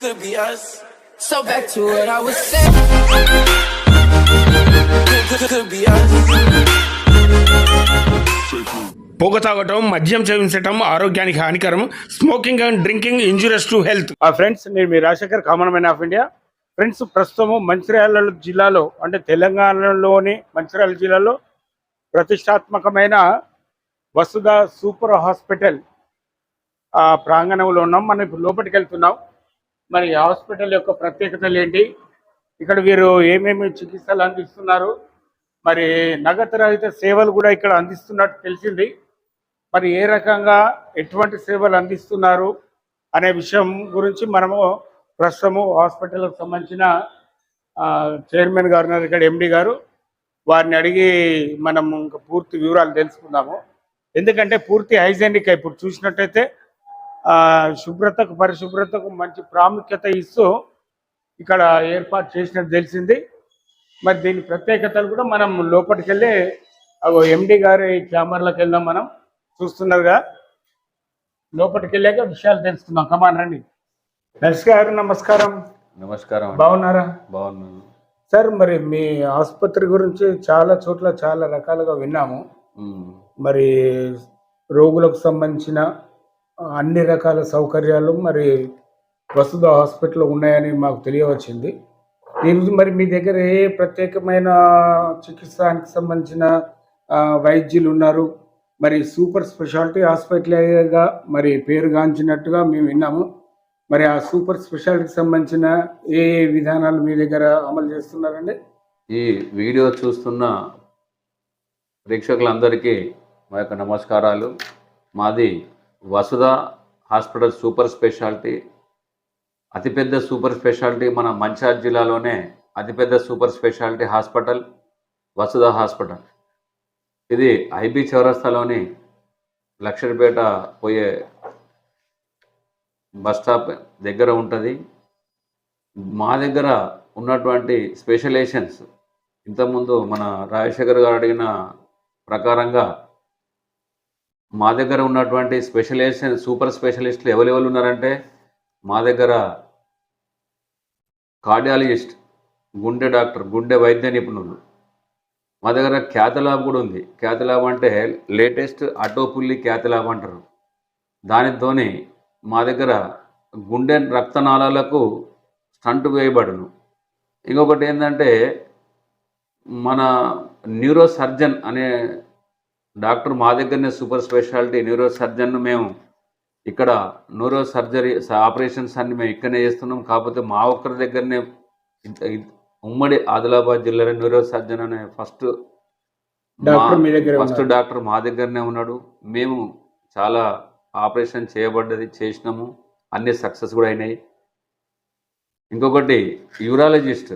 Could be us. So back to what I was saying. Could, be us. పొగ తాగటం మద్యం సేవించటం ఆరోగ్యానికి హానికరం smoking and drinking injurious to health ఆ ఫ్రెండ్స్ నేను మీ Rajasekhar common man of India friends ప్రస్తుతము మంచిర్యాల జిల్లాలో అంటే తెలంగాణలోని మంచిర్యాల జిల్లాలో ప్రతిష్టాత్మకమైన వసుధ సూపర్ హాస్పిటల్ ఆ ప్రాంగణంలో ఉన్నాం మనం ఇప్పుడు లోపలికి వెళ్తున్నాం మరి హాస్పిటల్ యొక్క ప్రత్యేకతలు ఏంటి? ఇక్కడ వీరు ఏమేమి చికిత్సలు అందిస్తున్నారు? మరి నగదు రహిత సేవలు కూడా ఇక్కడ అందిస్తున్నట్టు తెలిసింది. మరి ఏ రకంగా ఎటువంటి సేవలు అందిస్తున్నారు అనే విషయం గురించి మనము ప్రస్తుతము హాస్పిటల్కి సంబంధించిన ఆ, చైర్మన్ గారు ఉన్నారు ఇక్కడ ఎండి గారు. వారిని అడిగి మనం ఇంకా పూర్తి వివరాలు తెలుసుకుందాము. ఎందుకంటే పూర్తి హైజెనిక్ ఇప్పుడు చూసినట్టయితే శుభ్రతకు పరిశుభ్రతకు మంచి ప్రాముఖ్యత ఇస్తూ ఇక్కడ ఏర్పాటు చేసినట్టు తెలిసింది. మరి దీని ప్రత్యేకతలు కూడా మనం లోపలికి వెళ్ళి అగో ఎండి గారి కెమెరాలకు వెళ్దాం మనం. చూస్తున్నారుగా లోపలికి వెళ్ళాక విషయాలు తెలుసుకుందాం. కమాన్ రండి. నర్స్ గారు నమస్కారం. నమస్కారం. బాగున్నారా? బాగున్నాను. సార్ మరి మీ ఆసుపత్రి గురించి చాలా చోట్ల చాలా రకాలుగా విన్నాము. మరి రోగులకు సంబంధించిన అన్ని రకాల సౌకర్యాలు మరి ప్రస్తుత హాస్పిటల్లో ఉన్నాయని మాకు తెలియవచ్చింది. ఈరోజు మరి మీ దగ్గర ఏ ప్రత్యేకమైన చికిత్సానికి సంబంధించిన వైద్యులు ఉన్నారు? మరి సూపర్ స్పెషాలిటీ హాస్పిటల్గా మరి పేరుగాంచినట్టుగా మేము విన్నాము. మరి ఆ సూపర్ స్పెషాలిటీకి సంబంధించిన ఏ ఏ విధానాలు మీ దగ్గర అమలు చేస్తున్నారండి? ఈ వీడియో చూస్తున్న ప్రేక్షకులందరికీ మా యొక్క నమస్కారాలు. మాది వసుధ హాస్పిటల్ సూపర్ స్పెషాలిటీ అతిపెద్ద సూపర్ స్పెషాలిటీ మన మంచార్ జిల్లాలోనే అతిపెద్ద super speciality hospital Vasudha hospital. ఇది ఐబీ చౌరస్తాలోని లక్షడిపేట పోయే బస్ స్టాప్ దగ్గర ఉంటుంది. మా దగ్గర ఉన్నటువంటి స్పెషలైజేషన్స్ ఇంతకుముందు మన రాజశేఖర్ గారు అడిగిన ప్రకారంగా మా దగ్గర ఉన్నటువంటి స్పెషలిస్ట్ సూపర్ స్పెషలిస్టులు ఎవరెవరు ఉన్నారంటే మా దగ్గర కార్డియాలజిస్ట్ గుండె డాక్టర్ గుండె వైద్య నిపుణులు. మా దగ్గర ఖ్యాతలాబ్ కూడా ఉంది. ఖ్యాతలాబ్ అంటే లేటెస్ట్ అటోపుల్లి ఖ్యాతలాబ్ అంటారు. దానితోని మా దగ్గర గుండె రక్తనాళాలకు స్టంట్ వేయబడును. ఇంకొకటి ఏంటంటే మన న్యూరో సర్జన్ అనే డాక్టర్ మా దగ్గరనే సూపర్ స్పెషాలిటీ న్యూరో సర్జన్ మేము ఇక్కడ న్యూరో సర్జరీ ఆపరేషన్స్ అన్ని మేము ఇక్కడనే చేస్తున్నాం. కాకపోతే మా ఒక్కరి దగ్గరనే ఉమ్మడి ఆదిలాబాద్ జిల్లాలో న్యూరో సర్జన్ అనే ఫస్ట్ డాక్టర్ మీ దగ్గర ఫస్ట్ డాక్టర్ మా దగ్గరనే ఉన్నాడు. మేము చాలా ఆపరేషన్ చేయబడ్డది చేసినాము. అన్ని సక్సెస్ కూడా అయినాయి. ఇంకొకటి యూరాలజిస్ట్.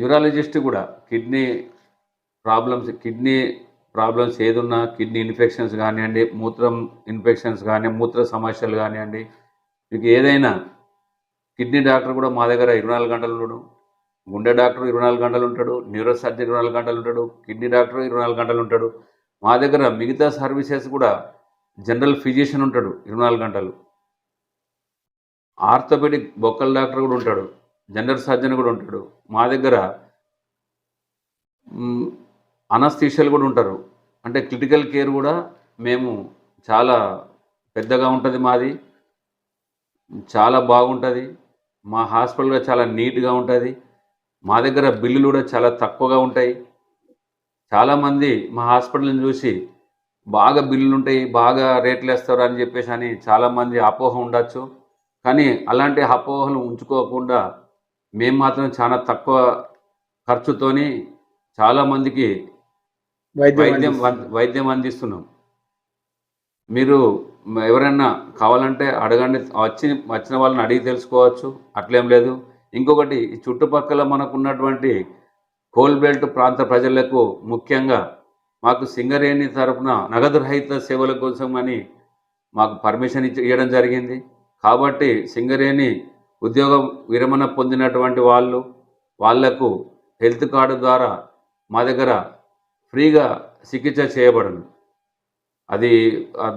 యూరాలజిస్ట్ కూడా కిడ్నీ ప్రాబ్లమ్స్ కిడ్నీ ప్రాబ్లమ్స్ ఏదున్నా కిడ్నీ ఇన్ఫెక్షన్స్ కానివ్వండి మూత్రం ఇన్ఫెక్షన్స్ కానీ మూత్ర సమస్యలు కానివ్వండి మీకు ఏదైనా కిడ్నీ డాక్టర్ కూడా మా దగ్గర ఇరవై నాలుగు గంటలు ఉండడు. గుండె డాక్టర్ ఇరవై నాలుగు గంటలు ఉంటాడు. న్యూరో సర్జన్ ఇరవై నాలుగు గంటలు ఉంటాడు. కిడ్నీ డాక్టర్ ఇరవై నాలుగు గంటలు ఉంటాడు. మా దగ్గర మిగతా సర్వీసెస్ కూడా జనరల్ ఫిజిషియన్ ఉంటాడు ఇరవై నాలుగు గంటలు. ఆర్థోపెడిక్ బొక్కల డాక్టర్ కూడా ఉంటాడు. జనరల్ సర్జన్ కూడా ఉంటాడు. మా దగ్గర అనస్థీషియల్ కూడా ఉంటారు. అంటే క్రిటికల్ కేర్ కూడా మేము చాలా పెద్దగా ఉంటుంది మాది. చాలా బాగుంటుంది. మా హాస్పిటల్ కూడా చాలా నీట్గా ఉంటుంది. మా దగ్గర బిల్లులు కూడా చాలా తక్కువగా ఉంటాయి. చాలామంది మా హాస్పిటల్ని చూసి బాగా బిల్లులు ఉంటాయి బాగా రేట్లు వేస్తారు అని చెప్పేసి అని చాలామంది అపోహ ఉండొచ్చు. కానీ అలాంటి అపోహలు ఉంచుకోకుండా మేము మాత్రం చాలా తక్కువ ఖర్చుతోని చాలామందికి వైద్యం వైద్యం అందిస్తున్నాం. మీరు ఎవరైనా కావాలంటే అడగండి. వచ్చి వచ్చిన వాళ్ళని అడిగి తెలుసుకోవచ్చు. అట్లేం లేదు. ఇంకొకటి ఈ చుట్టుపక్కల మనకు ఉన్నటువంటి కోల్ బెల్ట్ ప్రాంత ప్రజలకు ముఖ్యంగా మాకు సింగరేణి తరపున నగదు రహిత సేవల కోసం అని మాకు పర్మిషన్ ఇచ్చి ఇవ్వడం జరిగింది. కాబట్టి సింగరేణి ఉద్యోగం విరమణ పొందినటువంటి వాళ్ళు వాళ్ళకు హెల్త్ కార్డు ద్వారా మా దగ్గర ఫ్రీగా చికిత్స చేయబడను. అది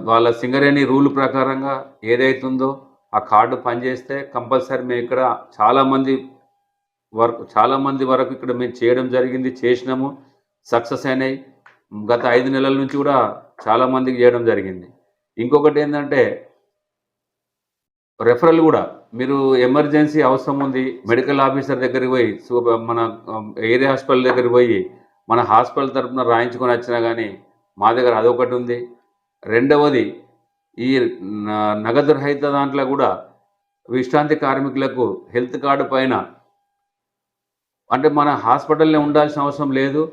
వాళ్ళ సింగరేణి రూల్ ప్రకారంగా ఏదైతుందో ఆ కార్డు పనిచేస్తే కంపల్సరీ మేము ఇక్కడ చాలామంది వరకు చాలామంది వరకు ఇక్కడ మేము చేయడం జరిగింది చేసినాము. సక్సెస్ అయినాయి. గత ఐదు నెలల నుంచి కూడా చాలామందికి చేయడం జరిగింది. ఇంకొకటి ఏంటంటే రెఫరల్ కూడా. మీరు ఎమర్జెన్సీ అవసరం ఉంది మెడికల్ ఆఫీసర్ దగ్గరికి పోయి మన ఏరియా హాస్పిటల్ దగ్గరికి పోయి మన హాస్పిటల్ తరపున రాయించుకొని వచ్చినా కానీ మా దగ్గర అదొకటి ఉంది. రెండవది ఈ నగదు రహిత దాంట్లో కూడా విశ్రాంతి కార్మికులకు హెల్త్ కార్డు పైన అంటే మన హాస్పిటల్లో ఉండాల్సిన అవసరం లేదు.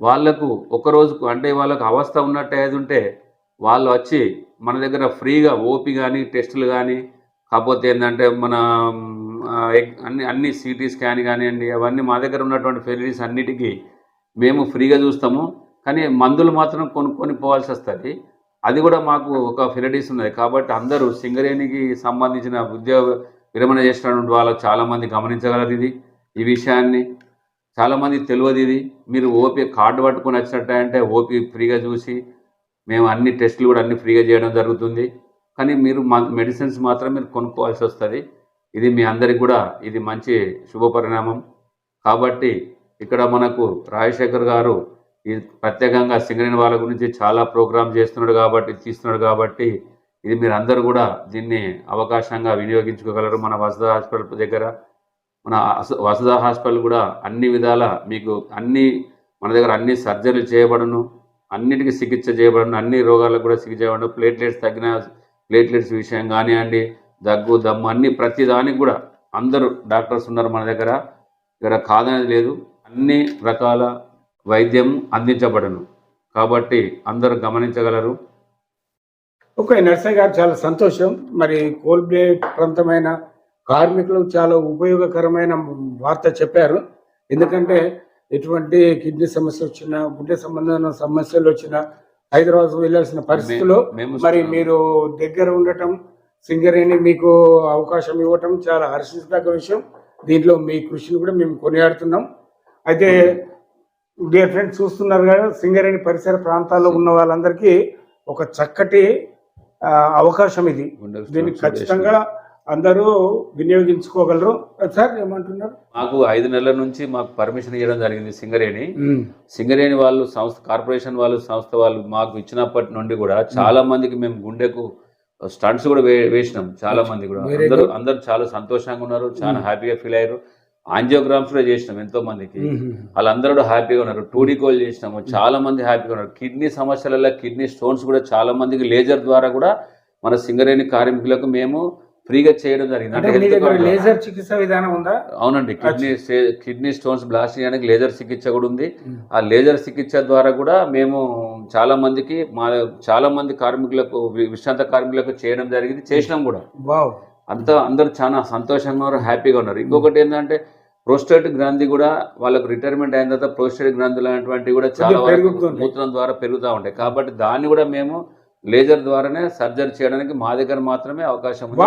వాళ్ళకు ఒక రోజుకు అంటే వాళ్ళకు అవస్థ ఉన్నట్టు ఏది ఉంటే వాళ్ళు వచ్చి మన దగ్గర ఫ్రీగా ఓపీ కానీ టెస్టులు కానీ కాకపోతే ఏంటంటే మన ఎగ్- అన్ని అన్ని సిటీ స్కాన్ కానివ్వండి అవన్నీ మా దగ్గర ఉన్నటువంటి ఫెసిలిటీస్ అన్నిటికీ మేము ఫ్రీగా చూస్తాము. కానీ మందులు మాత్రం కొనుక్కొని పోవాల్సి వస్తుంది. అది కూడా మాకు ఒక ఫెసిలిటీస్ ఉన్నది కాబట్టి అందరూ సింగరేణికి సంబంధించిన ఉద్యోగ విరమణ చేసినటువంటి వాళ్ళు చాలామంది గమనించగలరు ఇది. ఈ విషయాన్ని చాలామంది తెలియదు ఇది. మీరు ఓపీ కార్డు పట్టుకొని వచ్చినట్టంటే ఓపీ ఫ్రీగా చూసి మేము అన్ని టెస్టులు కూడా అన్ని ఫ్రీగా చేయడం జరుగుతుంది. కానీ మీరు మెడిసిన్స్ మాత్రం మీరు కొనుక్కోవాల్సి వస్తుంది. ఇది మీ అందరికి కూడా ఇది మంచి శుభ పరిణామం కాబట్టి ఇక్కడ మనకు రాజశేఖర్ గారు ఈ ప్రత్యేకంగా సింగరేణి వాళ్ళ గురించి చాలా ప్రోగ్రామ్ చేస్తున్నాడు కాబట్టి తీస్తున్నాడు కాబట్టి ఇది మీరు అందరూ కూడా దీన్ని అవకాశంగా వినియోగించుకోగలరు మన వసద హాస్పిటల్ దగ్గర. మన వసద హాస్పిటల్ కూడా అన్ని విధాల మీకు అన్ని మన దగ్గర అన్ని సర్జరీలు చేయబడును అన్నిటికీ చికిత్స చేయబడును అన్ని రోగాలకు కూడా చికిత్స చేయబడను. ప్లేట్లెట్స్ తగ్గిన ప్లేట్లెట్స్ విషయం కానివ్వండి దగ్గు దమ్ము అన్ని ప్రతి దానికి కూడా అందరూ డాక్టర్స్ ఉన్నారు మన దగ్గర. ఇక్కడ కాదనేది లేదు. అన్ని రకాల వైద్యం అందించబడను. కాబట్టి అందరూ గమనించగలరు. ఓకే నర్సయ్య గారు చాలా సంతోషం. మరి కోల్బ్లేట్ ప్రాంతమైన కార్మికులకు చాలా ఉపయోగకరమైన వార్త చెప్పారు. ఎందుకంటే ఎటువంటి కిడ్నీ సమస్య వచ్చినా గుండె సంబంధమైన సమస్యలు వచ్చినా హైదరాబాద్ వెళ్ళాల్సిన పరిస్థితుల్లో మేము మరి మీరు దగ్గర ఉండటం సింగరేణి మీకు అవకాశం ఇవ్వటం చాలా హర్షించదగ్గ విషయం. దీంట్లో మీ కృషిని కూడా మేము కొనియాడుతున్నాం. అయితే డియర్ ఫ్రెండ్స్ చూస్తున్నారు కదా సింగరేణి పరిసర ప్రాంతాల్లో ఉన్న వాళ్ళందరికీ ఒక చక్కటి అవకాశం ఇది. దీన్ని ఖచ్చితంగా అందరూ వినియోగించుకోగలరు. సార్ ఏమంటున్నారు? మాకు ఐదు నెలల నుంచి మాకు పర్మిషన్ ఇవ్వడం జరిగింది సింగరేణి. సింగరేణి వాళ్ళు సంస్థ కార్పొరేషన్ వాళ్ళు సంస్థ వాళ్ళు మాకు ఇచ్చినప్పటి నుండి కూడా చాలా మందికి మేము గుండెకు స్టంట్స్ కూడా వేసినాం. చాలా మంది కూడా. అందరూ. అందరూ చాలా సంతోషంగా ఉన్నారు చాలా హ్యాపీగా ఫీల్ అయ్యారు. ఆంజియోగ్రామ్స్ కూడా చేసినాం ఎంతో మందికి వాళ్ళందరూ హ్యాపీగా ఉన్నారు. టూడీ కోల్ చేసినాము. చాలా మంది హ్యాపీగా ఉన్నారు. కిడ్నీ సమస్యలలో కిడ్నీ స్టోన్స్ కూడా చాలా మందికి లేజర్ ద్వారా కూడా మన సింగరేణి కార్మికులకు మేము ఫ్రీగా చేయడం జరిగింది. అంటే లేజర్ చికిత్స విధానం ఉందా? అవునండి. కిడ్నీ కిడ్నీ స్టోన్స్ బ్లాస్ట్ చేయడానికి లేజర్ చికిత్స కూడా ఉంది. ఆ లేజర్ చికిత్స ద్వారా కూడా మేము చాలా మందికి మా చాలా మంది కార్మికులకు విశ్రాంత కార్మికులకు చేయడం జరిగింది. చేసినాం కూడా. అంతా అందరూ చాలా సంతోషంగా ఉన్నారు హ్యాపీగా ఉన్నారు. ఇంకొకటి ఏంటంటే ప్రోస్టేట్ గ్రంథి కూడా వాళ్ళకు రిటైర్మెంట్ అయిన తర్వాత ప్రోస్టేట్ గ్రంథులు అనేటువంటివి కూడా చాలా వరకు. మూత్రం ద్వారా పెరుగుతూ ఉంటాయి. కాబట్టి దాన్ని కూడా మేము లేజర్ ద్వారానే సర్జరీ చేయడానికి మా దగ్గర మాత్రమే అవకాశం ఉంది.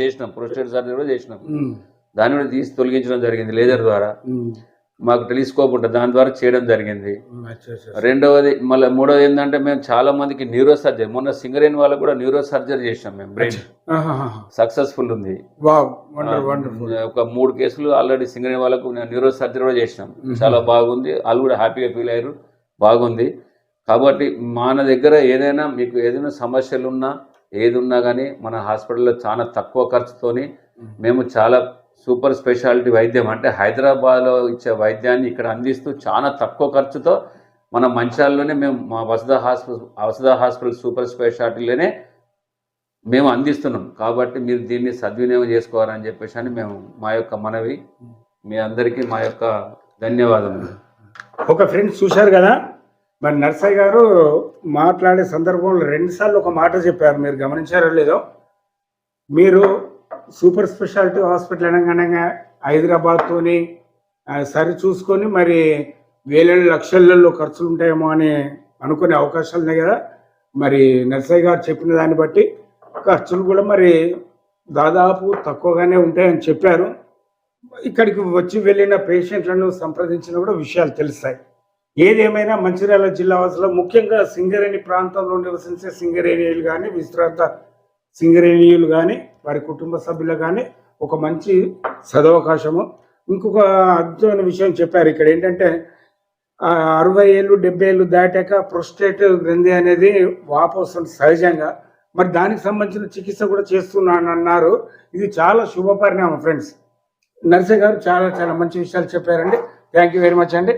చేసినాం ప్రోస్టేట్ సర్జరీ కూడా చేసినాం. దాన్ని కూడా తీసి తొలగించడం జరిగింది లేజర్ ద్వారా. మాకు టెలిస్కోప్ ఉంటుంది దాని ద్వారా చేయడం జరిగింది. రెండవది మళ్ళీ మూడవది ఏంటంటే మేము చాలా మందికి న్యూరో సర్జరీ మొన్న సింగరేణి వాళ్ళకు కూడా న్యూరో సర్జరీ చేసినాం మేము బ్రెయిన్. సక్సెస్ఫుల్ ఉంది. ఒక మూడు కేసులు ఆల్రెడీ సింగరేణి వాళ్ళకు న్యూరో సర్జరీ కూడా చేసినాం మ్మ్. చాలా బాగుంది. వాళ్ళు కూడా హ్యాపీగా ఫీల్ అయ్యారు. బాగుంది. కాబట్టి మన దగ్గర ఏదైనా మీకు ఏదైనా సమస్యలు ఉన్నా ఏది ఉన్నా కానీ మన హాస్పిటల్లో చాలా తక్కువ ఖర్చుతోని మేము చాలా సూపర్ స్పెషాలిటీ వైద్యం. అంటే హైదరాబాద్లో ఇచ్చే వైద్యాన్ని ఇక్కడ అందిస్తూ చాలా తక్కువ ఖర్చుతో మన మంచాల్లోనే మేము మా Vasudha hospital Vasudha hospital super స్పెషాలిటీలోనే మేము అందిస్తున్నాం. కాబట్టి మీరు దీన్ని సద్వినియోగం చేసుకోవాలని చెప్పేసి అని మేము మా యొక్క మనవి మీ అందరికీ మా యొక్క ధన్యవాదములు. ఒక ఫ్రెండ్స్ చూశారు కదా మరి నర్సయ్య గారు మాట్లాడే సందర్భంలో రెండుసార్లు ఒక మాట చెప్పారు. మీరు గమనించారో లేదో మీరు సూపర్ స్పెషాలిటీ హాస్పిటల్ అనగానే హైదరాబాద్తోని సరి చూసుకొని మరి వేల లక్షలలో ఖర్చులు ఉంటాయేమో అని అనుకునే అవకాశాలు ఉన్నాయి కదా. మరి నర్సయ్య గారు చెప్పిన దాన్ని బట్టి ఖర్చులు కూడా మరి దాదాపు తక్కువగానే ఉంటాయని చెప్పారు. ఇక్కడికి వచ్చి వెళ్ళిన పేషెంట్లను సంప్రదించిన కూడా విషయాలు తెలుస్తాయి. ఏదేమైనా మంచిర్యాల జిల్లా వాసులు ముఖ్యంగా సింగరేణి ప్రాంతంలో నివసించే సింగరేణియులు కానీ విశ్రాంత సింగరేణియులు కానీ వారి కుటుంబ సభ్యులు కానీ ఒక మంచి సదవకాశము. ఇంకొక అద్భుతమైన విషయం చెప్పారు ఇక్కడ ఏంటంటే అరవై ఏళ్ళు డెబ్బై ఏళ్ళు దాటాక ప్రొస్టేట్ గ్రంథి అనేది వాపు వస్తుంది సహజంగా. మరి దానికి సంబంధించిన చికిత్స కూడా చేస్తున్నాను అన్నారు ఇది చాలా శుభ పరిణామం ఫ్రెండ్స్ నర్సే గారు చాలా చాలా మంచి విషయాలు చెప్పారండి. థ్యాంక్ యూ వెరీ మచ్ అండి.